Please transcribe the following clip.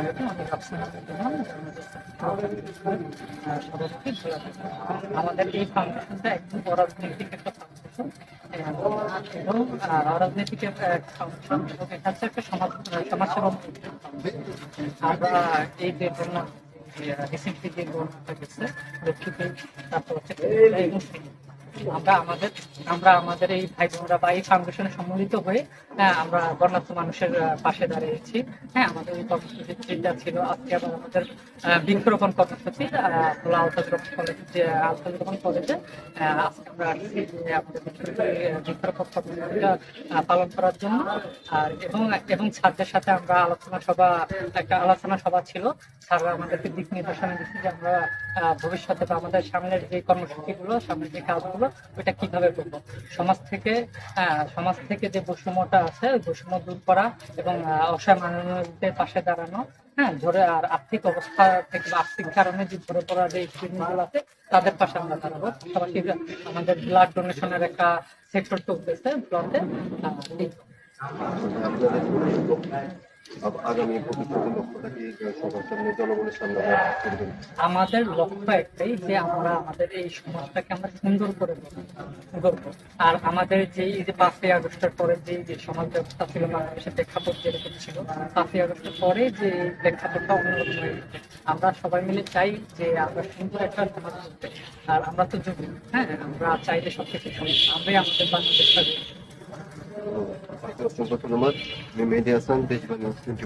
জন্য সভাপতি আমাদের এই ফাউন্ডেশনটা একদম অরাজনৈতিক একটা ফাউন্ডেশন এবং অরাজনৈতিক একটা এবং এটা হচ্ছে একটা সমাজ সমাজসেবা আমরা এই যে বন্যা রিসেন্টলি যে বন্যাটা গেছে তারপর আমরা আমাদের আমরা আমাদের এই ভাই বোনরা বা এই ফাউন্ডেশনে সম্মিলিত হয়ে হ্যাঁ, আমরা বন্যার্থ মানুষের পাশে দাঁড়িয়েছি। হ্যাঁ আমাদের এই কর্মসূচিটা ছিল আজকে আবার আমাদের বৃক্ষরোপণ কর্মসূচি খোলা আলতাজরোপণ কলেজ যে আলতাজরোপণ কলেজে আজকে আমরা আসছি যে আমাদের বৃক্ষরোপণ কর্মসূচিটা পালন করার জন্য আর এবং এবং ছাত্রদের সাথে আমরা আলোচনা সভা একটা আলোচনা সভা ছিল। স্যাররা আমাদেরকে দিক নির্দেশনা দিচ্ছে যে আমরা ভবিষ্যতে বা আমাদের সামনের যে কর্মসূচিগুলো সামনের যে কাজগুলো ওইটা কীভাবে করব? সমাজ থেকে সমাজ থেকে যে বৈষম্যটা আছে বৈষম্য দূর করা এবং অসহায় মানুষদের পাশে দাঁড়ানো হ্যাঁ ধরে, আর আর্থিক অবস্থা থেকে বা আর্থিক কারণে যে ধরে পড়া যে স্টুডেন্টগুলো আছে, তাদের পাশে আমরা দাঁড়াবো। পাশাপাশি আমাদের ব্লাড ডোনেশনের একটা সেক্টর চলতেছে ব্লডে আপনাদের আমাদের লক্ষ্য একটাই যে আমরা আমাদের এই সমাজটাকে আমরা সুন্দর করে গড়ব। আর আমাদের যে এই যে পাঁচই আগস্টের পরে যে যে সমাজ ব্যবস্থা ছিল বাংলাদেশের প্রেক্ষাপট যেরকম ছিল, পাঁচই আগস্টের পরে যে প্রেক্ষাপটটা অন্যরকম হয়ে গেছে। আমরা সবাই মিলে চাই যে আমরা সুন্দর একটা সমাজ করতে আর আমরা তো যুব হ্যাঁ? আমরা চাইলে সবকিছু আমরাই আমাদের বাংলাদেশটা Fakat bu bakımlar ve medyasının becmenmesini